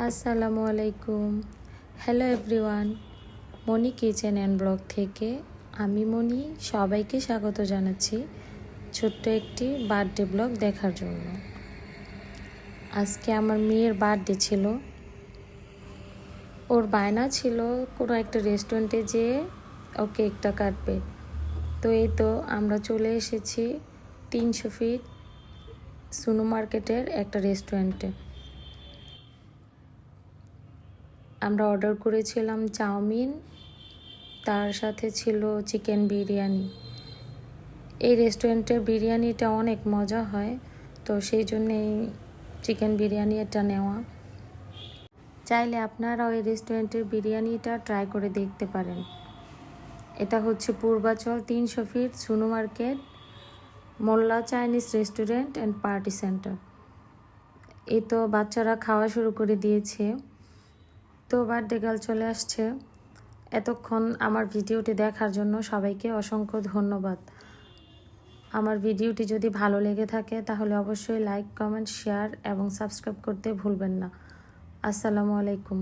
আসসালামু আলাইকুম hello everyone Moni kitchen and blog থেকে আমি মনি সবাইকে স্বাগত জানাচ্ছি ছোট্ট একটি বার্থডে ব্লগ দেখার জন্য। আজকে আমার মেয়ের বার্থডে ছিল। ওর বায়না ছিল কোনো একটা রেস্টুরেন্টে যেয়ে ও কেকটা কাটবে। তো এই তো আমরা চলে এসেছি তিনশো ফিট, সুনু মার্কেটের একটা রেস্টুরেন্টে। আমরা অর্ডার করেছিলাম চাউমিন, তার সাথে ছিল চিকেন বিরিয়ানি। এই রেস্টুরেন্টের বিরিয়ানিটা অনেক মজা হয়, তো সেই জন্যেই চিকেন বিরিয়ানি এটা নেওয়া। চাইলে আপনারাও এই রেস্টুরেন্টের বিরিয়ানিটা ট্রাই করে দেখতে পারেন। এটা হচ্ছে পূর্বাচল তিনশো feet সুনু market, Molla Chinese restaurant and party centre এই তো বাচ্চারা খাওয়া শুরু করে দিয়েছে। তো বার্থডে গার্ল চলে আসছে। এতক্ষণ আমার ভিডিওটি দেখার জন্য সবাইকে অসংখ্য ধন্যবাদ। আমার ভিডিওটি যদি ভালো লেগে থাকে, তাহলে অবশ্যই লাইক, কমেন্ট, শেয়ার এবং সাবস্ক্রাইব করতে ভুলবেন না। আসসালামু আলাইকুম।